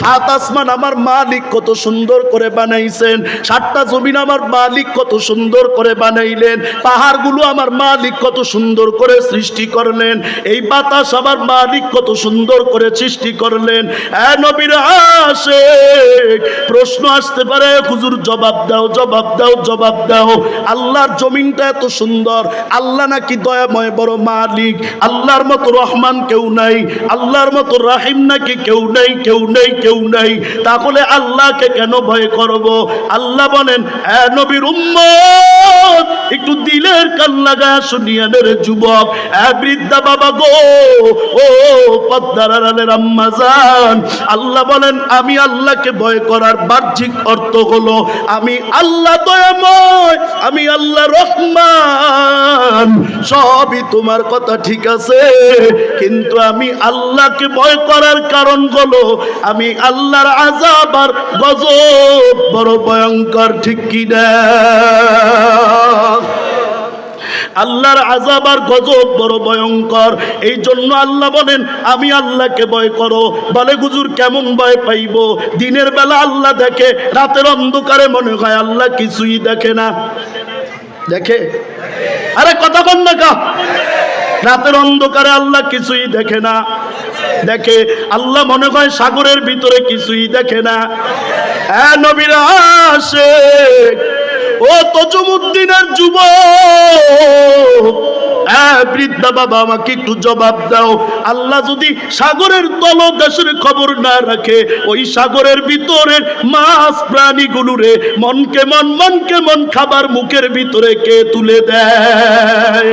সাত আসমান আমার মালিক কত সুন্দর করে বানাইছেন। সাতটা জমিন আমার মালিক কত সুন্দর করে বানাইলেন। পাহাড়গুলো আমার মালিক কত সুন্দর করে সৃষ্টি করলেন। এই বাতাস আমার মালিক কত সুন্দর করে সৃষ্টি করলেন। নবীর আসে প্রশ্ন আসতে পারে, হুজুর জবাব দাও জবাব দাও জবাব দাও। আল্লাহর জমিনটা এত সুন্দর। আল্লাহ নাকি দয়াময় বড় মালিক। আল্লাহর মতো রহমান কেউ নাই। আল্লাহর মতো রাহিম নাকি কেউ নেই কেউ নেই। কেউ নেই। তাহলে আল্লাহকে কেন ভয় করব? আল্লাহ বলেন, এ নবীর উম্মত, একটু দিলের কান লাগা শুনিয়ানের যুবক। এ বৃদ্ধা বাবা গো, ও পদ্মার আড়ালের আম্মা আল্লাহ বলেন, আমি আল্লাহকে ভয় করার বাহ্যিক অর্থ হলো, আমি আল্লাহ দয়াময়, আমি আল্লাহ রহমান। সবই তোমার কথা ঠিক আছে, কিন্তু আমি আল্লাহকে ভয় করার কারণ হলো, আমি আল্লাহর আজাব আর গজব বড় ভয়ঙ্কর, ঠিক কিনা আল্লাহর আজাব আর গজব বড় ভয়ঙ্কর। এই জন্য আল্লাহ বলেন, আমি আল্লাহকে ভয় করো। বলে গুজুর কেমন ভয় পাইব? দিনের বেলা আল্লাহ দেখে, রাতের অন্ধকারে মনে হয় আল্লাহ কিছুই দেখে না। দেখে? আরে, কথা বল না কা। রাতের অন্ধকারে আল্লাহ কিছুই দেখে না। দেখে, আল্লাহ মনে হয় সাগরের ভিতরে কিছুই দেখে না। হ্যাঁ নবীর আসে। ও তজুমুদ্দিনের যুব বৃদ্ধা বাবা, আমাকে একটু জবাব দাও। আল্লাহ যদি সাগরের তল তলদেশের খবর না রাখে, ওই সাগরের ভিতরের মাছ প্রাণীগুলোরে মনকে মন মনকে মন খাবার মুখের ভিতরে কে তুলে দেয়?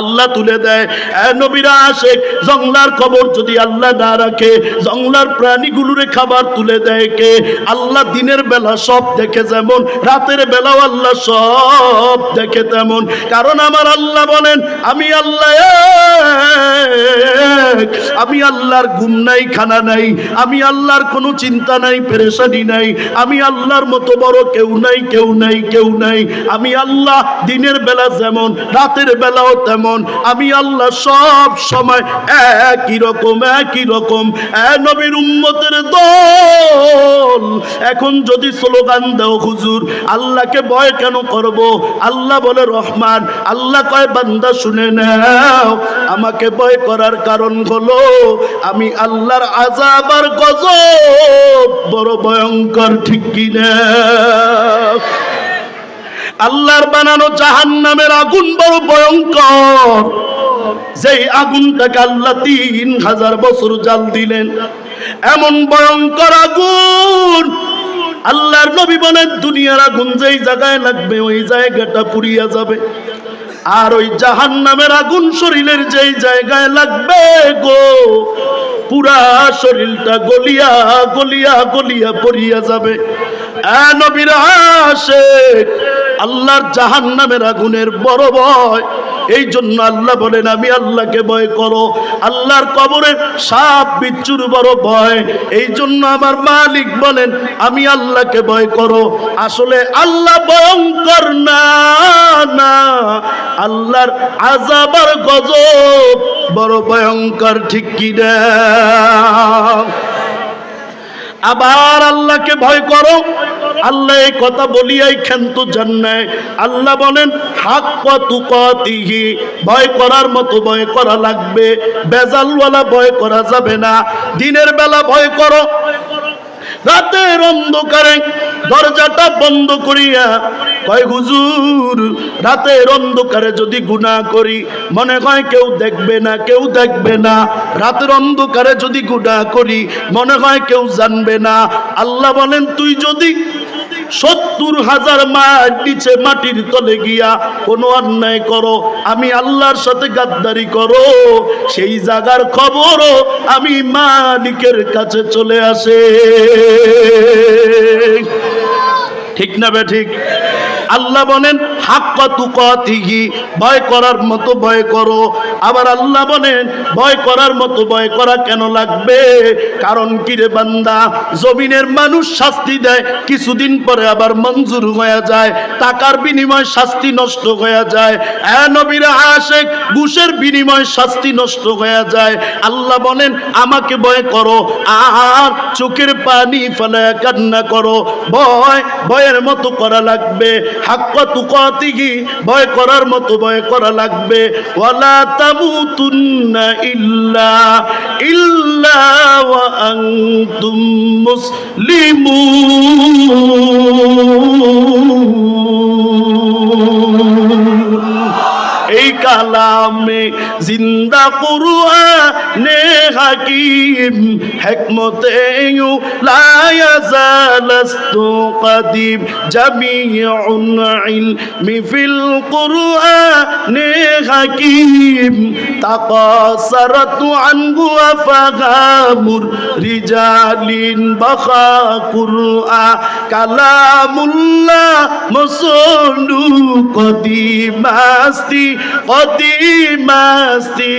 আল্লাহ তুলে দেয়। নবীরা আসে জংলার খবর যদি আল্লাহ না রাখে, জংলার প্রাণীগুলোরে খাবার তুলে দেয় কে? আল্লাহ দিনের বেলা সব দেখে যেমন, রাতের বেলাও আল্লাহ সব দেখে তেমন। কারণ আমার আল্লাহ বলেন, আমি আল্লাহ আমি আল্লাহর ঘুম নাই, খানা নাই। আমি আল্লাহর কোনো চিন্তা নাই, পেরেশানি নাই। আমি আল্লাহর মতো বড় কেউ নাই কেউ নাই কেউ নাই। আমি আল্লাহ দিনের বেলা যেমন, রাতের বেলাও তেমন। আমি আল্লাহ সব সময় একই রকম একই রকম। নবীর উম্মতের দল। এখন যদি স্লোগান দাও হুজুর, আল্লাহকে ভয় কেন করব? আল্লাহ বলে, রহমান, আল্লাহ কয়, বান্দা শুনে নাও। আমাকে ভয় করার কারণ হলো, আমি আল্লাহর আজাব আর গজব বড় ভয়ঙ্কর, ঠিক কিনা? আল্লাহর বানানো জাহান নামের আগুন বড় ভয়ঙ্কর। যেই আগুনটাকে আল্লাহ তিন হাজার বছর জাল দিলেন। এমন ভয়ঙ্কর আগুন। আল্লাহর নবী বলেন দুনিয়ার আগুন যেই জায়গায় লাগবে ওই জায়গাটা পুড়িয়া যাবে। আর ওই জাহান নামের আগুন শরীরের যেই জায়গায় লাগবে গো, পুরা শরীরটা গলিয়া গলিয়া গলিয়া পড়িয়া যাবে। আল্লাহর জাহান নামের আগুনের বড় ভয়। এই জন্য আল্লাহ বলেন, আমি আল্লাহকে ভয় করো। আল্লাহর কবরের সাপ বিচ্ছুর বড় ভয়। এই জন্য আমার মালিক বলেন, আমি আল্লাহকে ভয় করো। আসলে আল্লাহ ভয়ঙ্কর না। আল্লাহর আজাবার গজব, বড় ভয়ঙ্কর, ঠিক কি আবার আল্লাহকে ভয় করো। আল্লাহ এই কথা বলিয়াই ক্ষান্ত জান্নায়। আল্লাহ বলেন হাক তুকতিহি, ভয় করার মতো ভয় করা লাগবে। বেজালওয়ালা ভয় করা যাবে না। দিনের বেলা ভয় করো। রাতের অন্ধকারে দরজাটা বন্ধ করিয়া কয়, হুজুর, রাতের অন্ধকারে যদি গুনা করি, মনে হয় কেউ দেখবে না, কেউ দেখবে না। রাতের অন্ধকারে যদি গুনা করি, মনে হয় কেউ জানবে না। আল্লাহ বলেন, তুই যদি সত্তর হাজার মাইল নিচে মাটির তলে গিয়া কোনো অন্যায় করো, আমি আল্লাহর সাথে গাদ্দারি করো, সেই জায়গার খবরও আমি মালিকের কাছে চলে আসে। ঠিক না বে ঠিক? আল্লাহ বলেন হাক্কা তুকাতিহি, ভয় করার মতো ভয় করো। আবার আল্লাহ বলেন, ভয় করার মতো ভয় করা কেন লাগবে? কারণ কি রে বান্দা, জমিনের মানুষ শাস্তি দেয়, কিছুদিন পরে আবার মঞ্জুর হয়ে যায়, টাকার বিনিময় শাস্তি নষ্ট হয়ে যায়। নবীর আশেক, ঘুষের বিনিময় শাস্তি নষ্ট হয়ে যায়। আল্লাহ বলেন, আমাকে ভয় করো, আর চোখের পানি ফেলে কান্না করো। ভয়, ভয়ের মতো করা লাগবে। হাক্কা তুকাতিহি ভয় করার মতো ভয় করা লাগবে। ওয়ালা তামুতুন্না ইল্লা ইল্লা ওয়া আনতুম মুসলিমুন। কালামে জিন্দা কুরআনে হাকিম হিকমতে ইউ লা ইয়াজালাস্তু কাদিম জামিউন ইলমি ফিল কুরআনে হাকিম তাকাসারাত আনহু আফহামুর রিজালিন বাখা কুরআ মসনু কদিমাস্তি কদিমাস্তি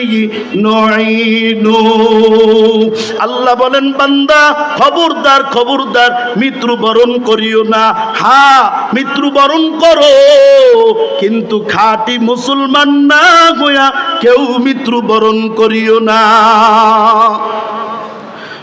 নইনু আল্লাহ বলেন, বান্দা, খবরদার খবরদার, মৃত্যুবরণ করিও না। হা, মৃত্যুবরণ করো। কিন্তু খাঁটি মুসলমান না হইয়া কেউ মৃত্যুবরণ করিও না।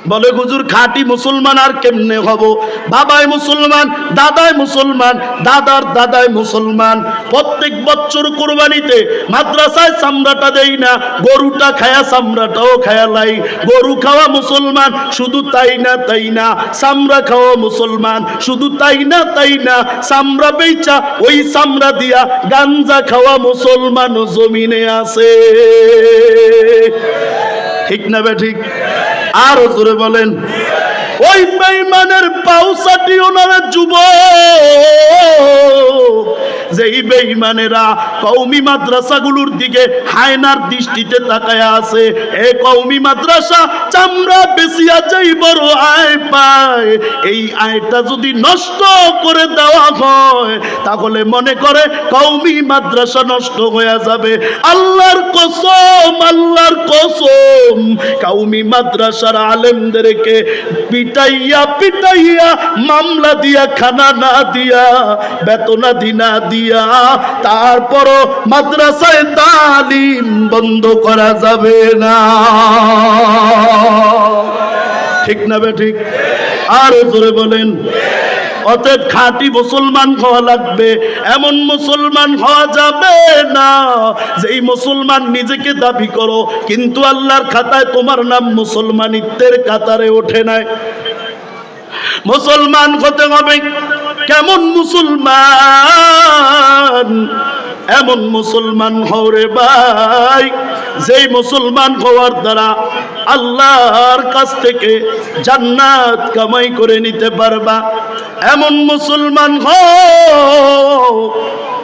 বলে, হুজুর, খাঁটি মুসলমান আর কেমনে হব? বাবাই মুসলমান, দাদাই মুসলমান, দাদার দাদাই মুসলমান। প্রত্যেক বছর কোরবানিতে মাদ্রাসায় চামড়াটা দেই না, গরুটা খায়া চামড়াটাও খায়া লাই। গরু খাওয়া মুসলমান, শুধু তাই না তাই না। চামড়া খাওয়া মুসলমান, শুধু তাই না তাই না। চামড়া বেচা ওই চামড়া দিয়া গাঞ্জা খাওয়া মুসলমান জমিনে আছে। ঠিক না বে ঠিক? আরও জোরে বলেন। ওই বেইমানের পাউসাটি ওনারা যুব যেই বেইমানেরা কৌমি মাদ্রাসাগুলোর দিকে হায়নার দৃষ্টিতে তাকায় আছে, এ কৌমি মাদ্রাসা চামড়া বেশিয়া যাই বড় আয় পায়, এই আয়টা যদি নষ্ট করে দেওয়া হয়, তাহলে মনে করে কৌমি মাদ্রাসা নষ্ট হয়ে যাবে। আল্লাহর কসম আল্লাহর কসম কৌমি মাদ্রাসার আলেমদেরকে পিটাইয়া পিটাইয়া মামলা দিয়া, খানা না দিয়া, বেতনাদি না দিয়া তারপরও মাদ্রাসায় তালিম বন্ধ করা যাবে না। ঠিক না বে ঠিক? আর জোরে বলেন। অতএব খাঁটি মুসলমান হওয়া লাগবে, এমন মুসলমান হওয়া যাবে না, যেই মুসলমান নিজেকে দাবি করো, কিন্তু আল্লাহর খাতায় তোমার নাম মুসলমানিত্বের কাতারে ওঠে নাই। মুসলমান হতে হবে। কেমন মুসলমান? এমন মুসলমান হরে ভাই। যেই মুসলমান হওয়ার দ্বারা আল্লাহর কাছ থেকে জান্নাত কামাই করে নিতে পারবা। এমন মুসলমান হও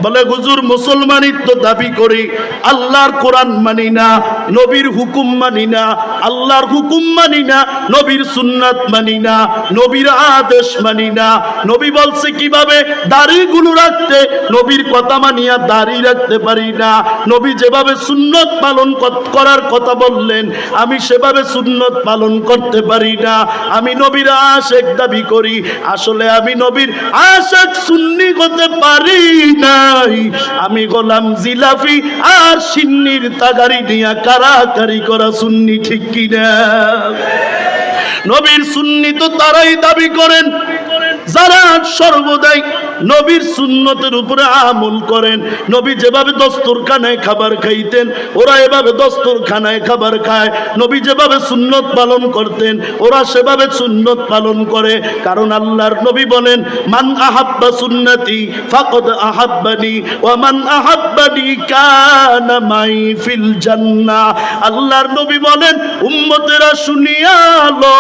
বলে, হুজুর, মুসলমানিত্ব দাবি করি, আল্লাহর কোরআন মানি না, নবীর হুকুম মানি না, আল্লাহর হুকুম মানি না, নবীর সুন্নাত মানি না, নবীর আদেশ মানি না। নবী বলছে, কীভাবে? দাড়িগুলো রাখতে, নবীর কথা মানিয়া দাড়ি রাখতে পারি না। নবী যেভাবে সুন্নত পালন করার কথা বললেন, আমি সেভাবে সুন্নত পালন করতে পারি না। আমি নবীর আশেক দাবি করি, আসলে আমি নবীর আশেক সুন্নি হতে পারি নাই। আমি গোলাম জিলাফি আর সিন্নির তাগারি নিয়া কারাকারি করা সুন্নি ঠিক কিনা? নবীর সুন্নি তো তারাই দাবি করেন। যারা সর্বদাই নবীর সুন্নতের উপরে আমল করেন। নবী যেভাবে দস্তরখানায় খাবার খাইতেন, ওরা এভাবে দস্তরখানায় খাবার খায়। নবী যেভাবে সুন্নত পালন করতেন, ওরা সেভাবে সুন্নত পালন করে। কারণ আল্লাহর নবী বলেন, মান আহাব্বা সুন্নতি ফাকদ আহাব্বানি ও মান আহাব্বানি কানা মাই ফিল জান্নাহ আল্লাহর নবী বলেন, উম্মতেরা শুনিয়া লো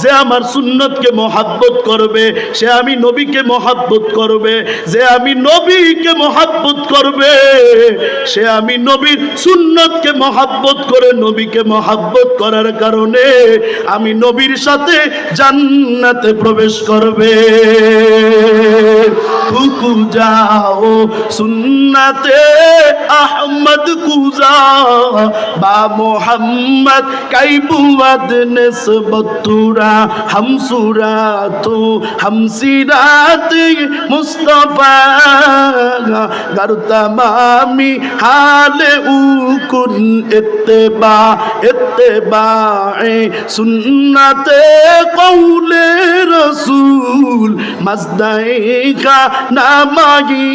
যে আমার সুন্নতকে মহাব্বত করবে, সে আমি নবীকে মহাব্বত মহাব্বত করবে, যে আমি নবীকে মহাব্বত করবে। সে আমি নবীর সুন্নতকে মহাব্বত করে নবীকে মহাব্বত করার কারণে আমি নবীর সাথে জান্নাতে প্রবেশ করবে। কুকু যাও সুন্নাতে, আহমদ কুজা, বা মোহাম্মদ কাইবুয়াদ নেসবতুরা হামসুরা তো হামসিরাত। মুস্তফা গারুতামামি হালে উকুন ইত্তেবা ইত্তেবা সুন্নাতে কৌলে রসুল, মাজদাইকা নামাগি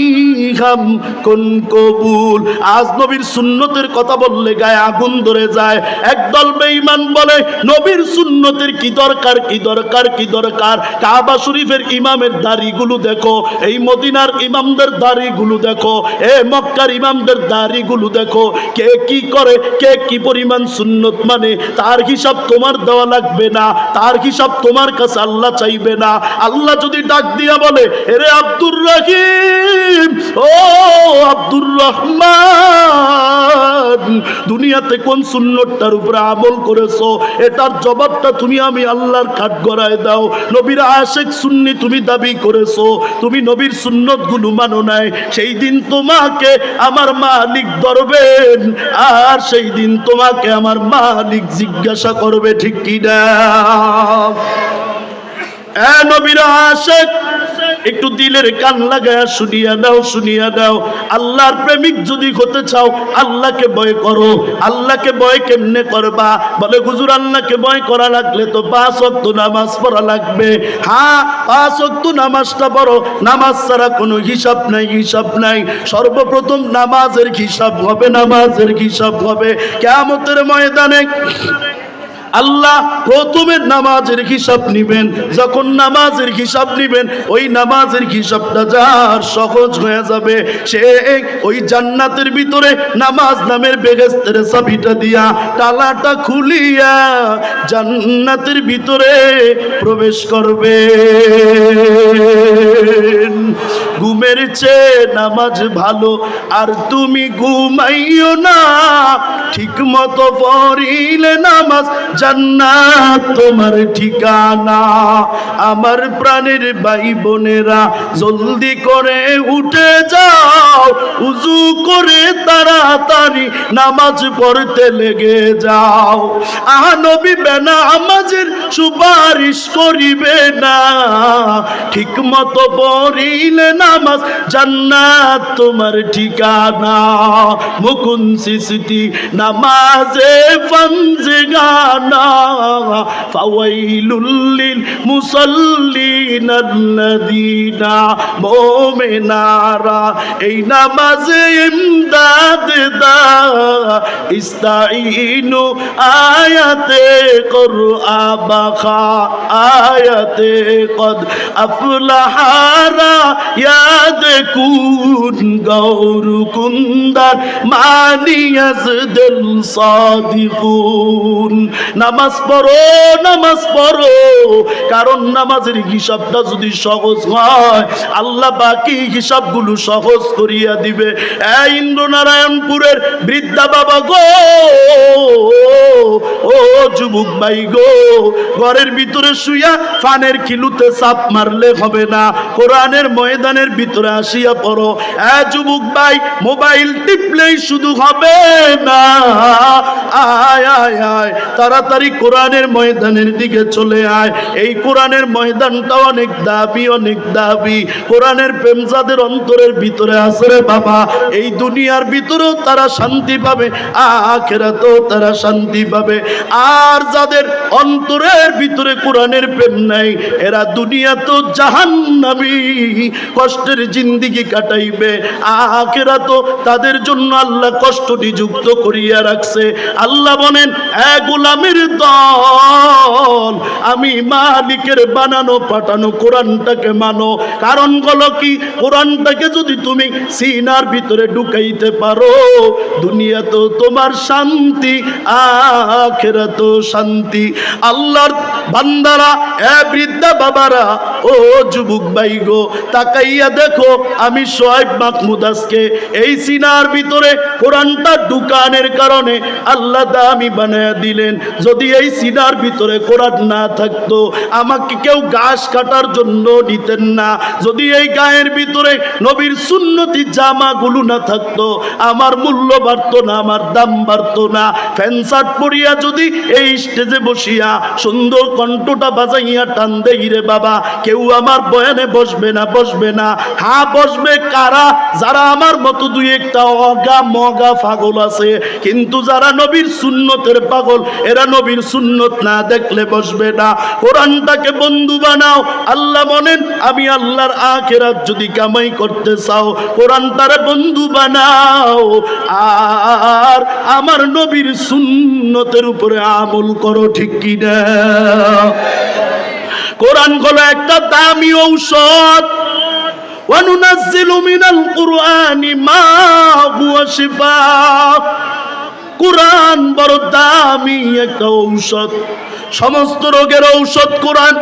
হাম কোন কবুল। আজ নবীর সুন্নতের কথা বললে গায়ে আগুন ধরে যায়। একদল বেঈমান বলে, নবীর সুন্নতের কি দরকার কি দরকার কি দরকার? কাবা শরীফের ইমামের দাড়িগুলো দেখো, এই মদিনার ইমামদের দাড়িগুলো দেখো, এ মক্কার ইমামদের দাড়িগুলো দেখো, কে কি করে, কে কি পরিমাণ সুন্নত মানে তার হিসাব তোমার দেওয়া লাগবে না, তার হিসাব তোমার কাছে আল্লাহ চাইবে না। আল্লাহ যদি ডাক দিয়া বলে, এরে আব্দুর রহিম, ও আব্দুর রহমান, দুনিয়াতে কোন সুন্নতটার উপরে আমল করেছ? এটার জবাবটা তুমি আমি আল্লাহর কাঠ গড়ায় দাও। নবীর আশেক সুন্নি তুমি দাবি করেছ। তুমি নবীর সুন্নতগুলো মানো নাই। সেই দিন তোমাকে আমার মালিক ধরবেন। আর সেই দিন তোমাকে আমার মালিক জিজ্ঞাসা করবে, ঠিক কি না এ নবীর আশেক একটু দিলের কান লাগায় শুনিয়া দাও শুনিয়া দাও। আল্লাহর প্রেমিক যদি হতে চাও, আল্লাহকে ভয় করো। আল্লাহকে ভয় কেমনে করবা? বলে, হুজুর, আল্লাহকে ভয় করা লাগলে তো পাঁচ অক্ত নামাজ পড়া লাগবে। হ্যাঁ পাঁচ অক্ত নামাজটা পড়ো। নামাজ ছাড়া কোনো হিসাব নাই হিসাব নাই। সর্বপ্রথম নামাজের হিসাব হবে, নামাজের হিসাব হবে। কেমতের ময়দানে আল্লাহ প্রথমে নামাজের হিসাব নিবেন। যখন নামাজের হিসাব নিবেন, ওই নামাজের হিসাবটা যার সহজ হয়ে যাবে। সে ওই জান্নাতের ভিতরে নামাজ নামের বেগেস্তের চাবিটা দিয়া তালাটা খুলিয়া জান্নাতের ভিতরে প্রবেশ করবে ঘুমের চেয়ে নামাজ ভালো, আর তুমি ঘুমাইও না। ঠিক মতো পড়িলে নামাজ জান্নাত তোমার ঠিকানা। আমার প্রাণের ভাই বোনেরা জলদি করে উঠে যাও, উজু করে তাড়াতাড়ি নামাজ পড়তে লেগে যাও। আহা নবী বেনা আমাদের সুপারিশ করিবে না। ঠিক মতো পড়িলে নামাজ জান্নাত তোমার ঠিকানা। মুকুন সিসিটি নামাজে ফঞ্জে গানা ফাওয়াইলুল লিল মুসাল্লিন আল্লাযীনা মুমিনারা এই নামাজে ইমদাদ দা ইস্তাইনু আয়াতে কুরআবা খা আয়াতে কদ আফলাহারা ইয়াদ কুন গৌর কুন্দার মানিয়াজ দিল সাদিকুন নামাজ পড়ো নামাজ পড়ো। কারণ নামাজের হিসাবটা যদি সহজ হয়, আল্লাহ বাকি হিসাবগুলো সহজ করিয়া দিবে। এই ইন্দ্রনারায়ণপুরের বৃদ্ধা বাবা গো, ও যুবক ভাই গো, ঘরের ভিতরে শুইয়া ফানের কিলুতে চাপ মারলে হবে না। কোরআনের ময়দানের ভিতরে আসিয়া পড়ো। এ যুবক ভাই, মোবাইল টিপলেই শুধু হবে না। আয় আয় আয় তাড়াতাড়ি কোরআনের ময়দানের দিকে চলে আয়। এই কোরআনের ময়দানটা অনেক দাবি অনেক দাবি। কোরআনের প্রেম যাদের অন্তরের ভিতরে আছে রে বাবা। এই দুনিয়ার ভিতরেও তারা শান্তি পাবে, আখেরাতেও তারা শান্তি পাবে। আর যাদের অন্তরের ভিতরে কোরআনের প্রেম নাই, এরা দুনিয়া তো জাহান্নামী, কষ্টের জিন্দিগি কাটাইবে। আখেরা তো তাদের জন্য আল্লাহ কষ্ট নিযুক্ত করিয়া রাখছে। আল্লাহ বলেন, এ গোলামের দল, আমি মালিকের বানানো, পাঠানো কোরআনটাকে মানো। কারণ হলো কি, কোরআনটাকে যদি তুমি সিনার ভিতরে ঢুকাইতে পারো দুনিয়া তো তোমার শান্তি আখেরা তো শান্তি। আল্লাহর বান্দারা, এ বৃদ্ধা বাবারা, ও যুবক ভাই গো, তাকাইয়া দেখো, আমি সোয়েব মাহমুদ আজকে এই সিনার ভিতরে কোরআনটা ঢুকানের কারণে আল্লাহ দামি বানায়া দিলেন। যদি এই সিনার ভিতরে কোরআন না থাকতো, আমাকে কেউ ঘাস কাটার জন্য নিতেন না। যদি এই গায়ের ভিতরে নবীর সুন্নতি জামাগুলো না থাকতো, আমার মূল্য বাড়তো না, আমার দাম বাড়তো না। ফ্যান শার্ট পরিয়া যদি এই স্টেজে বসিয়া সুন্দর কণ্ঠটা বাজাইয়া টান দেই রে বাবা, কেউ আমার বয়ানে বসবে না বসবে না। হ্যাঁ বসবে কারা? যারা আমার মতো দুই একটা অগা মগা পাগল আছে, কিন্তু যারা নবীর সুন্নতের পাগল, এরা নবীর সুন্নত না দেখলে বসবে না কোরআনটাকে বন্ধু বানাও আল্লাহ বলেন আমি আল্লাহর আখেরাত যদি কামাই করতে চাও কোরআনটারে বন্ধু বানাও আর আমার নবীর সুন্নতের উপরে আমল করো ঠিক কি না কোরআন হলো একটা দামি ঔষধ وننزل من القرآن ما هو شفاء কোরআন বড় দামি একটা ঔষধ। সমস্ত রোগের ঔষধ কোরআন।